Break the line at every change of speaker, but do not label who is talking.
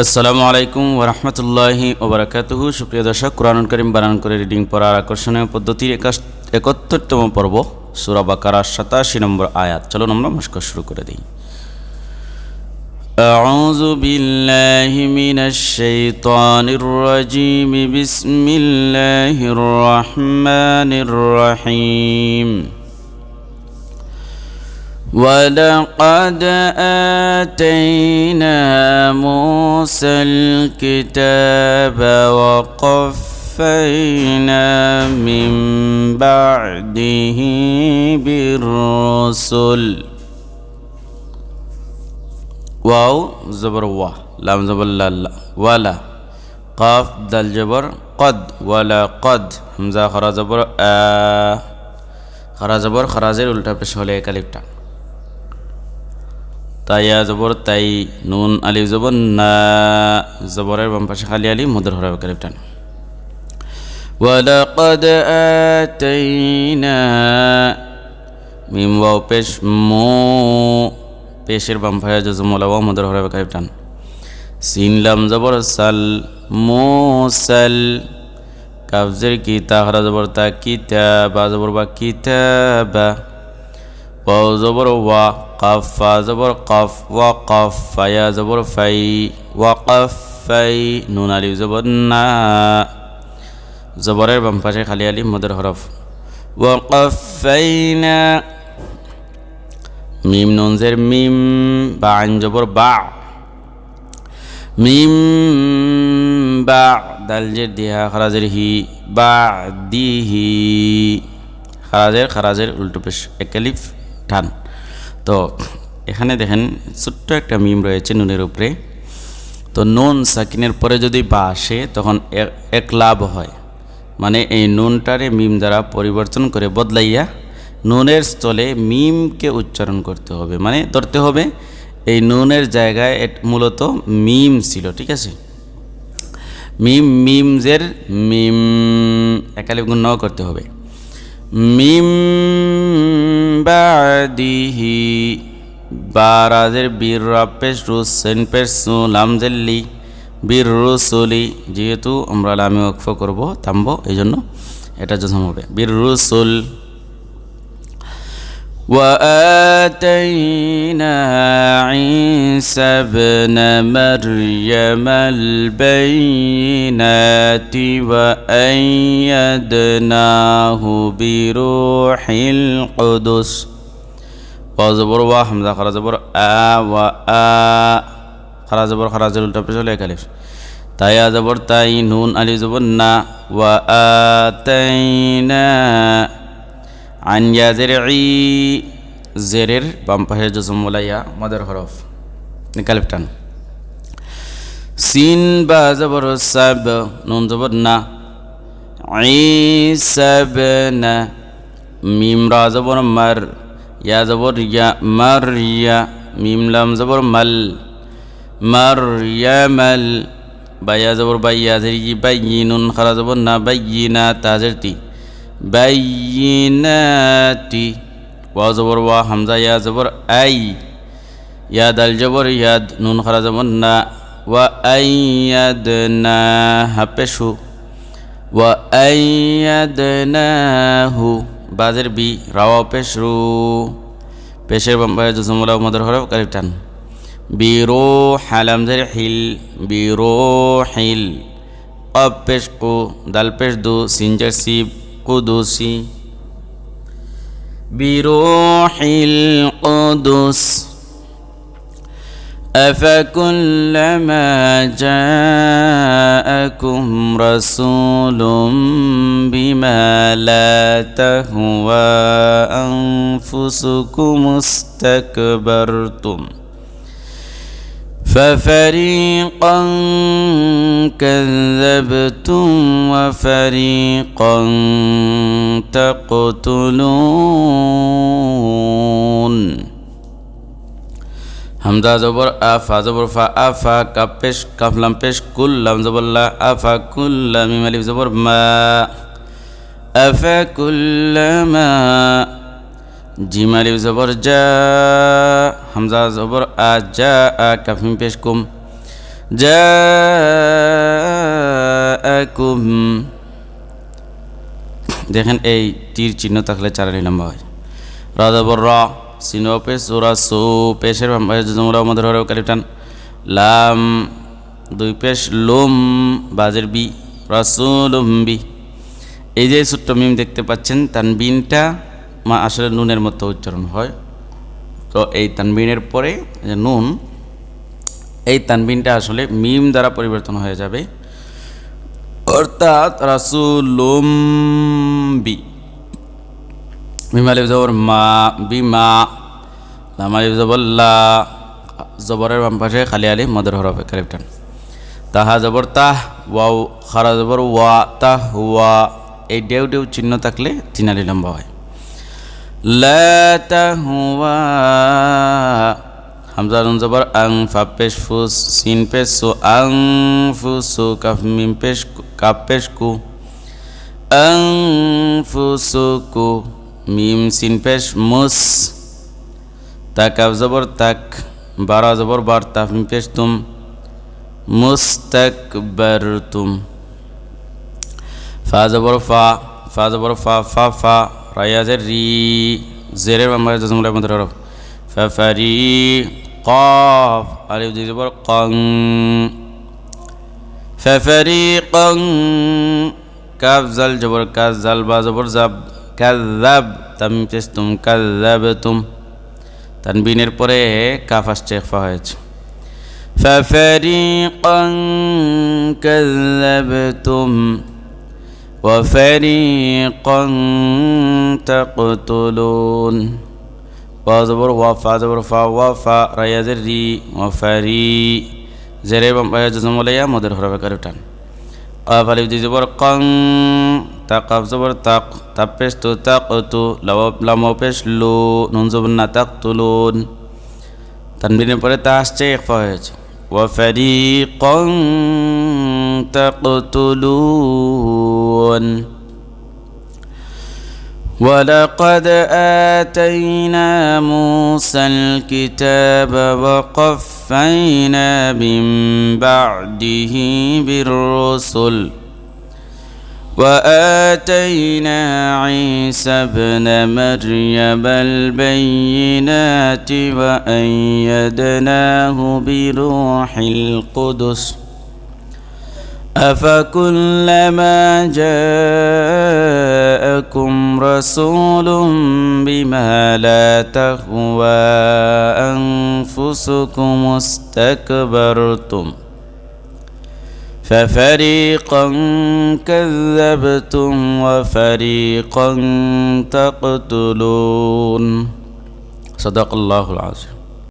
আসসালামু আলাইকুম ওরহমতুল্লাহি ওবরাকাতুহু সুপ্রিয় দর্শক কোরআন করিম বানান করে রিডিং পড়ার আকর্ষণীয় পদ্ধতির একাশ- একাত্তরতম পর্ব সুরা বাকারার সাতাশি নম্বর আয়াত চলুন আমরা মস্কর শুরু করে দিই أعوذ بالله من الشيطان الرجيم بسم الله الرحمن الرحيم ولقد آتينا موسى الكتاب وقفينا من بعده بالرسل واو زبر وا لام زبر لا لا ولا قاف دال جبر قد ولا قد همزة خرا زبر آ খরা জবর খরাজের উল্টা পেশ হলে একালিপটা তাইয়া জবর তাই নুন আলিফ জবর না জবরের বাম পাশে খালি আলি মুদ্র হরা একালিপটান ولقد آتينا মিম ওয়াও পেশ মো পেশের বাম পাশে জজমলা ওয়াও মুদ্র হরা একালিপটান সিন লাম জবর সাল মোসাল কাবজের কি তাহরা জবর তা কিতাবা জবর বা কিতাবা ওয়াও জবর ওয়া কাফ ফা জবর কাফ ওয়া কাফ ফায়া জবর ফাই ওয়া কাফ ফাই নুন আলিফ জবর না জবরের বাম পাশে খালি আলিফ মদের হরফ ওয়া কাফাইনা মিম নুন জের মিম বা আইন জবর বা মিম বা দালজের দিহা খারাজের হি বা দিহি খারাজের খারাজের উল্টো পেশ তো এখানে দেখেন ছোট্ট একটা মিম রয়েছে নুনের উপরে। তো নুন সাকিনের পরে যদি বা আসে, তখন এক লাভ হয়। মানে এই নুনটারে মিম দ্বারা পরিবর্তন করে বদলাইয়া নুনের স্থলে মিমকে উচ্চারণ করতে হবে। মানে ধরতে হবে, এই নুনের জায়গায় মূলত মিম ছিল, ঠিক আছে? মিম, মিমজের মিম একালে গুণ করতে হবে। মিম বাদিহি বারাজের বীর রাপেশ রুসেন পেশ লামজেল্লি বীর রুসুলি, যেহেতু আমরা লামে অক্ষ করব থামবো এই জন্য এটা যথম হবে। বীর রুসুল وآتينا عيسى ابن مريم البينات وأيدناه بروح القدس وزبر وحمزة خرج زبر آ و آ خرج زبر خرج الالتا পেছলে একালিফ তাইয়া জবর তাই নুন আলি জবর না ওয়া আন ইয়াজের ই জেরের বাম পাশে জসমলাইয়া মদের হরফ। নিকালিফ টান। সিন বা জবর সাব, নুন জবর না। ঈসাব না মিম, রা জবর মার, ইয়া জবর ইয়া মার, ইয়া মিম, লাম জবর মাল, মার, ইয়া মাল বাইয়া জবর বাইয়া জের ই বাইয়িনুন খারা জবর না বাইয়িনা তাজের তি। বাইয়িনাতি ওয়া জবর ওয়া হামজা ইয়া জবর আই ইয়া দাল জবর ইয়াদ নুন খারা জবর না ওয়া আইয়াদনা হাপেশু ওয়া আইয়াদনাহু বাজের বি রাওয়া পেশরু পেশের বাম্পায় জসমুলা মদর হরফ কালিফ টান বিরো হালাম জের হিল বিরো হিল অব পেশ কু দাল পেশ দু সিনজার সিব القدس بروح القدس. أفكلما جاءكم رسول بما لا تهوى أنفسكم استكبرتم ۖ ففريقا كذبتم وفريقا تقتلون হামজা জবর আফা জবর ফা আফা কাপ পেশ কাফলাম পেশ কুল্লাম জবল্লা আফা কুল্লা মিম আলিফ জবর মা আফা কুল্লামা জিম আলিফ জবর জা হামজা জবর আ যা আ কাফিম পেশ কুম। যা কুম। দেখেন এই তীর চিহ্ন থাকলে চারানি লম্বা হয়। র জবর র, সিন পেশ ওরা সু, পেশের জমরা আমাদের হরে কালিটান লাম, দুই পেশ, লোম, বাজের বি, রসুলুম বি। এই যে ছোট্ট মিম দেখতে পাচ্ছেন, তানবিনটা মা আসলে নুনের মতো উচ্চারণ হয়। তো এই তানবিনের পরে যে নুন, এই তানবিনটা আসলে মিম দ্বারা পরিবর্তন হয়ে যাবে। অর্থাৎ রাসুলুম বি। মিম আলিফ জবর মা, বি মা, লাম আলিফ জবর লা, জবরের বাম পাশে খালি আলি মদের হরফে কালিফটান তাহা জবর তাহ, ওয়াও, খারা জবর ওয়া, তাহ, ওয়া, এই ডেউ ডেউ চিহ্ন থাকলে তিন আলি লম্বা হয়। লা তাহওয়া হামজা নুন জবর আং ফা পেশ ফুস সিন পেশ সু আং ফুসু কাফ মিম পেশ কাপ পেশ কু আং ফুসু কু মিম সিন পেশ মুস তা কাফ জবর তাক বারা জবর বার তাফ মিম পেশ তুম মুস্তাকবারতুম ফা জবর ফা ফা জবর ফা ফা ফা রায়াজের রি জেরের মধ্যে রফ কফ আলিফ জবর কং ফাফারি কং কাফ জাল জবর কাজ জাল বা জবর জাব কাজাব তাম চেস্তুম কাজাব তুম তানবিনের পরে কাফ আসছে ফা হয়েছে ফাফারি কং কাজাব তুম وفريقا تقتلون وزبر وفا زبر فا وفا رايا زري وفري زري بم جزم ولا مدر حرف كرتان قاف الف دي زبر قن تقف زبر تق تبش تو تقتو لو لم পেশ লো নুন জবর না তাকতুলুন তানবিনের পরে তা আসছে ইখফা হয়েছে وفريقا تقتلون. ولقد آتينا موسى الكتاب وقفينا من بعده بالرسل. وآتينا عيسى ابن مريم البينات وأيدناه بروح القدس. أفكلما جاءكم رسول بما لا تهوى أنفسكم استكبرتم ففريقا كذبتم وفريقا تقتلون. صدق الله العظيم.